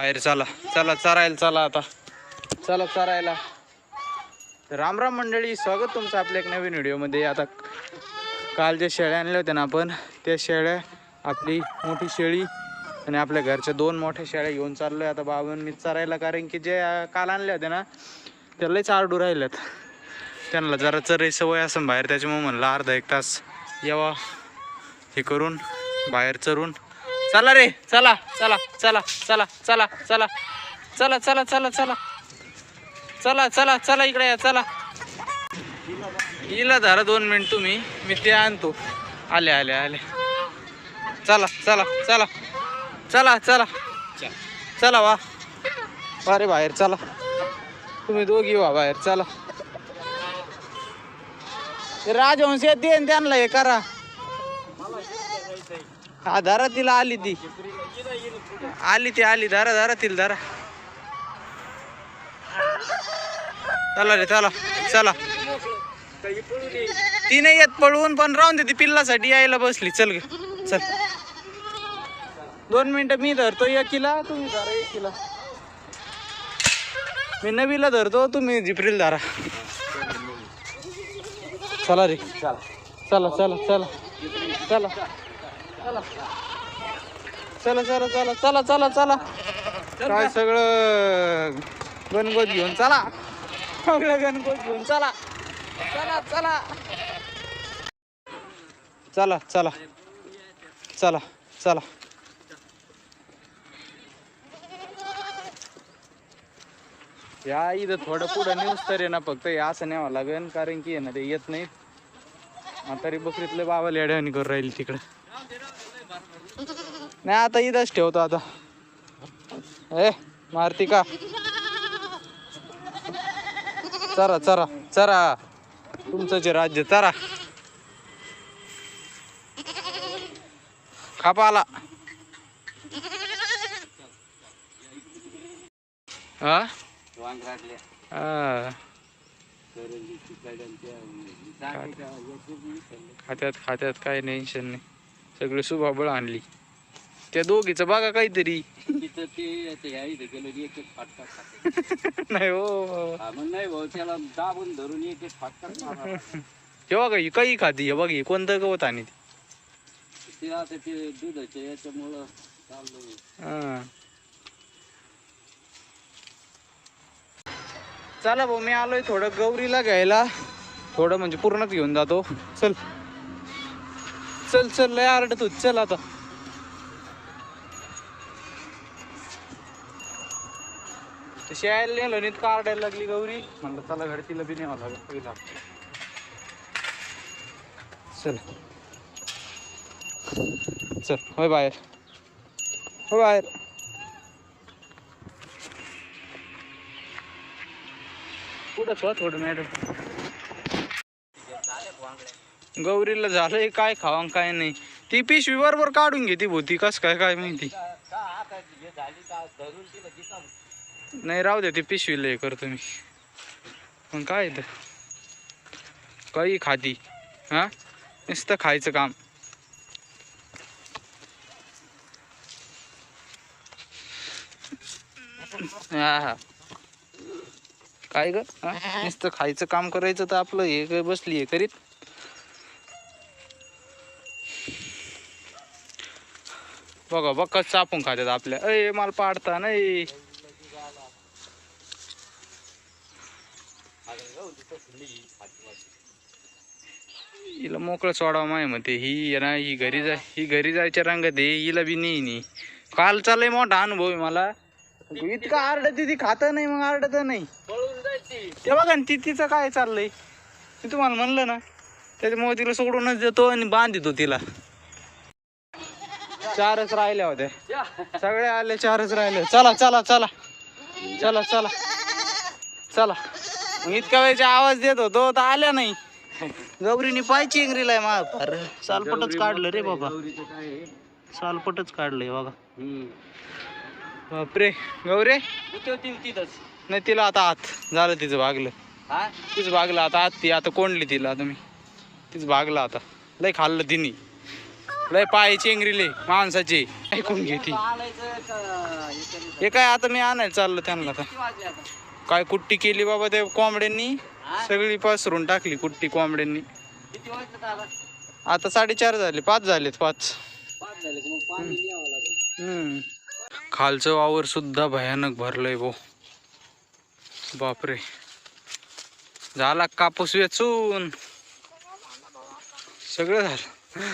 बाहेर चला. चला चरायला चला आता. चला चरायला. राम राम मंडळी स्वागत तुमचं आपल्या एक नवीन व्हिडिओमध्ये. आता काल जे शेळ्या आणल्या होत्या ना आपण त्या शेळ्या आपली मोठी शेळी आणि आपल्या घरच्या दोन मोठ्या शेळ्या घेऊन आहे आता बाबांनी मी चरायला. कारण की जे काल आणल्या होत्या ना त्या लयच आरडू राहिल्यात. त्यांना जरा चराई सवय असं बाहेर त्याच्यामुळे म्हणलं अर्धा एक तास यावा हे करून बाहेर चरून चला रे चला चला चला चला चला चला चला चला चला चला चला चला चला इकडे या चला हिला धरा दोन मिनिट तुम्ही मी ते आणतो आले आले आले चला चला चला चला चला चला वा अरे बाहेर चला तुम्ही दोघी वा बाहेर चला ते राजवंश येते आणि त्यांना हे करा हा धरा तिला आली ती. आली ती आली. धरा धरा तिला धरा चला रे चला. चला. ती नाही येत पळवून पण राहून दे ती पिल्लासाठी. यायला बसली. चल ग. चल. दोन मिनिटं मी धरतो एकीला तुम्ही धरा एकीला. मी नवीला धरतो तुम्ही जिप्रिल धरा. चला रे. चला चला चला चला. चला. चला. चला चला चला चला चला काय सगळं गणगोत घेऊन चला. सगळं गणगोत घेऊन चला. चला चला. चला चला. चला चला. या इथं थोडं पुढं न्यूज तर आहे ना फक्त हे असं न्यावं लागेल कारण की आहे ना ते येत नाहीत. म्हातारी बकरीतले बाबा लेड्यावानी करून राहील तिकडं. नाही आता इथंच ठेवतो आता. ए मारती का? चरा चरा चरा. तुमचं जे राज्य चरा. खापा आला. हा? हा. खात्यात खात्यात काय टेन्शन नाही. सगळी सुभाबळ आणली. त्या दोघीचं बघा काहीतरी. तिथं ते ते या इथं गेलो की एक एक फाटका खाते नाही हो. हा, मग नाही भाऊ त्याला दाबून धरून एक एक फाटका मारा. हे बघा ही काही खाती हे बघा ही कोणतं गवत आणि ती आता ते दुधाच्या याच्यामुळं चाललंय. हा. चला भाऊ मी आलोय थोडं गौरीला घ्यायला. थोडं म्हणजे पूर्णच घेऊन जातो. चल. चल चल लय आरडत होत. चल आता. तशी नेलं नीट का लागली गौरी. म्हणलं चला घरी तिला बी न्यावं लागेल. पहिला चल. चल होय बाहेर. हो बाहेर. कुठं ठेवा थोडं मॅडम गौरीला झालंय काय खावा काय नाही. ती पिशवी बरोबर काढून घेते भोती. कस काय काय माहिती का आता हे झाली का धरून तिला दिसा नाही राहू दे ती पिशवीला हे करतो मी. पण काय तर काही खाती. हा? नुसतं खायचं काम. हा हा. काय ग? नुसतं खायचं काम करायचं तर आपलं हे काय बसली हे करीत. बघा बघ कसं चापून खात्यात आपल्या. अय मला पाडता नाही. हिला मोकळं सोडावं माय मते. ही आहे ना ही घरी जाय ही घरी जायच्या रंगात आहे. हिला बी नाही नी कालचा लय मोठा अनुभव आहे मला. इतका आरडत ती खात नाही मग आरडत नाही. ते बघा ना ती तिचं काय चाललंय? मी तुम्हाला म्हणलं ना त्याच्यामुळे तिला सोडूनच देतो आणि बांधितो तिला. चारच राहिल्या होत्या. सगळे आले चारच राहिले. चला चला चला. चला चला. चला. इतका इतक्या वेळेचा आवाज देत होतो तर आल्या नाही. गौरीने पाय चिंगरीलाय मा अरे सालपटच काढलं रे बाबा. सालपटच काढलंय बघा. बापरे. गौरे? तिथंच नाही तिला आता आत. झालं तिचं भागलं. हा तीच भागलं आता आत. ती आता कोंडली तिला तुम्ही. तीच भागलं आता. लय खाल्लं तिने. लय पाय चेंगरीले माणसाची. ऐकून घे ती. हे काय आता मी आणायला चाललो त्यांना आता. काय कुट्टी केली बाबा त्या कोंबड्यांनी? सगळी पसरून टाकली कुट्टी कोंबड्यांनी. आता? साडेचार झाले पाच झालेत पाच. हम्म. खालचं वावर सुद्धा भयानक भरलंय भाऊ बापरे. झाला कापूस वेचून? सगळं झालं.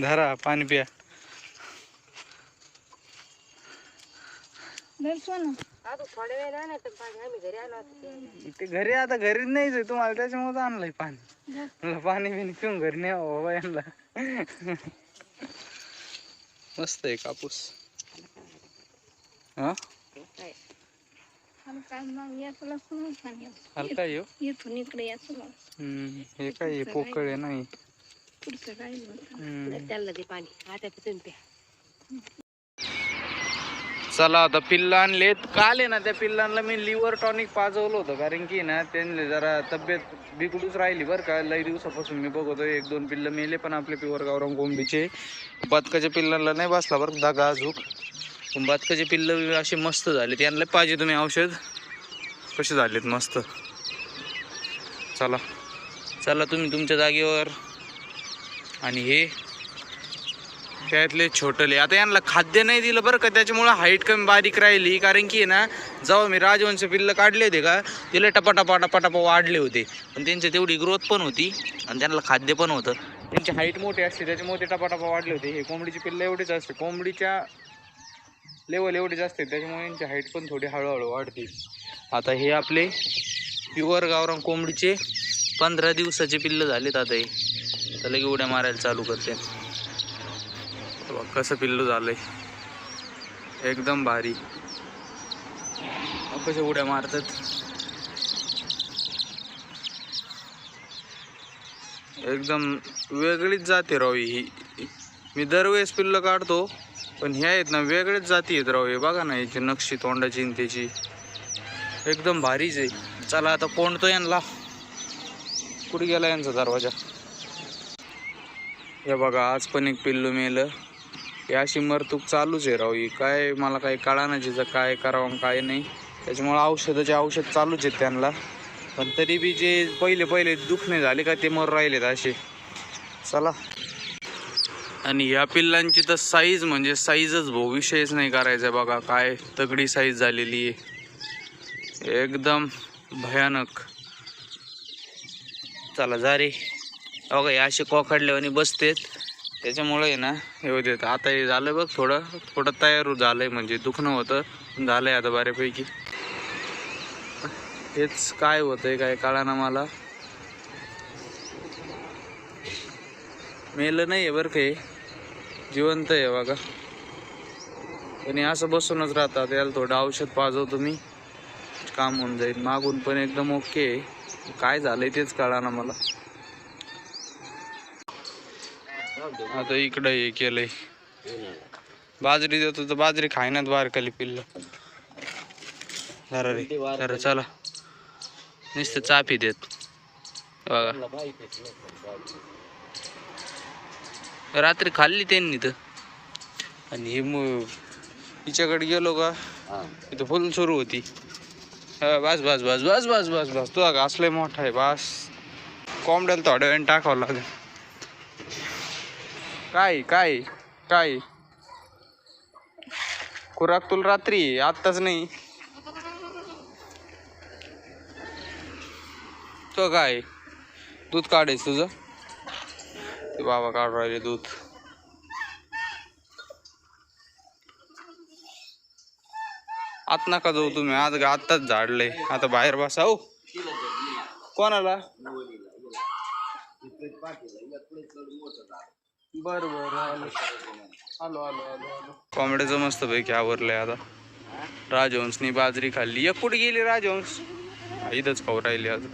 धरा पाणी प्या. ते घरी आता घरीच नाहीच आहे तुम्हाला त्याच्यामुळे आणलंय पाणी. पाणी बिनी पिऊन घरी नाही यावं बाबा यांना. मस्त आहे कापूस. हा? हलका येऊ इथून इकडे याचं मग. हम्म, हे काय आहे, पोकळ आहे नाही पुढचं काय नाही. हम्म. त्याला दे पाणी. आता प्या. चला आता पिल्ला आणलेत काल आहे ना त्या पिल्लांना मी लिव्हर टॉनिक पाजवलं होतं. कारण की ना त्यांनी जरा तब्येत बिघडूच राहिली बरं का. लई दिवसापासून मी बघतो एक दोन पिल्लं मेले पण आपले प्युअर गावरान कोंबडीचे बदकाच्या पिल्लांना नाही बसला बरं धागा अजूक पण बदकाचे पिल्लं असे मस्त झाले. त्यांना पाहिजे तुम्ही औषध. कसे झालेत मस्त. चला. चला तुम्ही तुमच्या जागेवर. आणि हे त्यातले छोटले आता यांना खाद्य नाही दिलं बरं का त्याच्यामुळं हाईट कमी बारीक राहिली. कारण की आहे ना जेव्हा मी राजवंश पिल्लं काढले होते का तिला टपा टपा टपा टपा वाढले होते. पण त्यांची तेवढी ग्रोथ पण होती आणि त्यांना खाद्य पण होतं. त्यांची हाईट मोठी असते त्याच्यामुळे ते टपा टपा वाढले होते. हे कोंबडीची पिल्लं एवढीच असते. कोंबडीच्या लेवल एवढीच असते त्याच्यामुळे यांची हाईट पण थोडी हळूहळू वाढते. आता हे आपले प्युअर गावरान कोंबडीचे पंधरा दिवसाचे पिल्लं झालेत आता हे. त्याला लगे उड्या मारायला चालू करते. बघ कसं पिल्लू झालंय. एकदम भारी. कशा उड्या मारतात. एकदम वेगळीच जाते रवी ही. मी दरवेळेस पिल्लं काढतो पण ह्या आहेत ना वेगळेच जाती आहेत राव हे. बघा ना याची नक्षी तोंडाची आणि त्याची. एकदम भारीच आहे. चला आता कोंडतो यांना. कुठे गेला यांचा दरवाजा? हे बघा आज पण एक पिल्लू मेलं. हे अशी मरतूक चालूच आहे राव. ही काय मला काही कळाना जिचं काय करावं काय नाही. त्याच्यामुळं औषधाचे औषध चालूच आहेत त्यांना. पण तरी बी जे पहिले पहिले दुखणे झाले का ते मर राहिलेत असे. चला. आणि या पिल्लांची तर साईज म्हणजे साईजच भाऊ विषयच नाही करायचा बघा काय तगडी साईज झालेली आहे. एकदम भयानक. चला जा रे. बघा हे असे आणि बसतेत. त्याच्यामुळे आहे ना हे होते आता हे झालं बघ थोडं थोडं तयार झालंय म्हणजे दुखणं होतं. झालंय आता बऱ्यापैकी. हेच काय होतंय काय कळाना मला. मेलं नाही आहे बरं काही जिवंत आहे बघा. पण असं बसूनच राहतात याला थोडं औषध पाजवतो मी. काम होऊन जाईल. मागून पण एकदम ओके आहे. काय झालंय तेच कळा ना मला. आता इकडं हे केलंय. बाजरी देतो तर बाजरी खायनात बारकाली पिल्ल. रे जरा चला. नुसतं चापी देत. बघा. रात्री खाल्ली त्यांनी तर. आणि हे मग हिच्याकडे गेलो का इथं फुल सुरू होती. बस बस बस बस बस बस बस. तुझा असलंय मोठा आहे बस. कोंबड्याला थोड्या वेळाने टाकावं लागेल. काय काय काय? खुराक तुला रात्री आत्ताच नाही. तो काय? दूध काढायचं तुझं? ते बाबा काढू राहिले दूध. आत नका जाऊ तुम्ही आज आत्ताच झाडलंय आता बाहेर बसा हो. कोणाला? बर बर आलो आलो आलो आलो कोंबड्याचं मस्त पैकी आवरलंय आता. राजहंसनी बाजरी खाल्ली. एक कुठे गेली राजहंस? इथंच खाऊ राहिली अजून.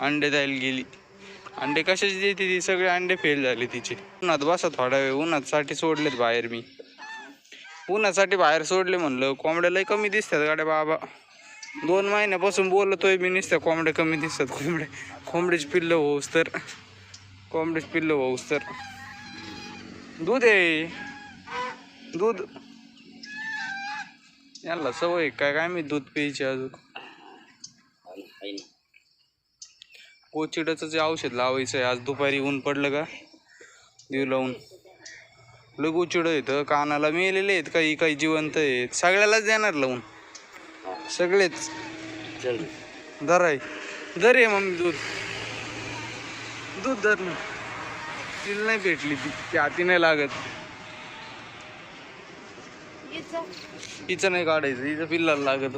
अंडे द्यायला गेली. अंडे कशाची देते ती? सगळे अंडे फेल झाले तिचे. उन्हात बसा थोडा वेळ. उन्हासाठी सोडलेत बाहेर मी. उन्हासाठी बाहेर सोडले म्हणलं. कोंबड्या लय कमी दिसतात गाड्या बाबा. दोन महिन्यापासून बोलतोय मी नुसत्या कोंबड्या कमी दिसतात. कोंबड्या कोंबडीच पिल्लं होऊस तर. कोंबडीच पिल्लं होऊस तर. दूध आहे. दूध. याला सवय काय काय मी दूध प्यायची अजून. आहे कोचिडाचं जे औषध लावायचं आहे आज दुपारी ऊन पडलं का? देव लावून. लग उचिड येतं कानाला मेलेले आहेत काही काही जिवंत आहेत. सगळ्यालाच देणार लावून. सगळेच. चल. दर आहे दर आहे मम्मी दूध. दूध दर ना. तिला नाही भेटली ती. ती हाती नाही लागत. हिचं नाही काढायचं. हिचं पिल्लाला लागत.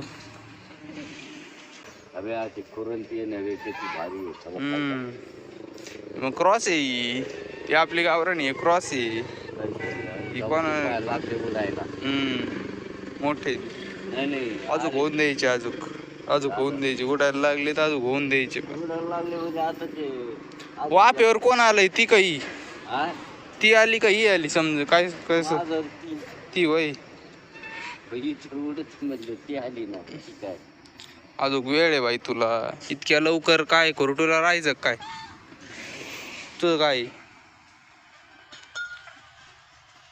अबे अशी कुरंती नव्हे त्याची भारी आहे. सगळं हम्म. मग क्रॉस आहे ही. ही आपली गावराणी आहे. क्रॉस आहे ही. कोण लागले बोलायला हम्म. मोठे. अजून होऊन द्यायचे अजून. अजून होऊन द्यायचे. उडायला लागले तर अजून होऊन द्यायचे म्हणजे वाफेवर कोण आलंय? ती काही. ती आली का? ही आली. समज काय कसं? ती. वय अजून वेळ आहे बाई तुला. इतक्या लवकर काय करू? तुला राहायचं काय? तुझं काय?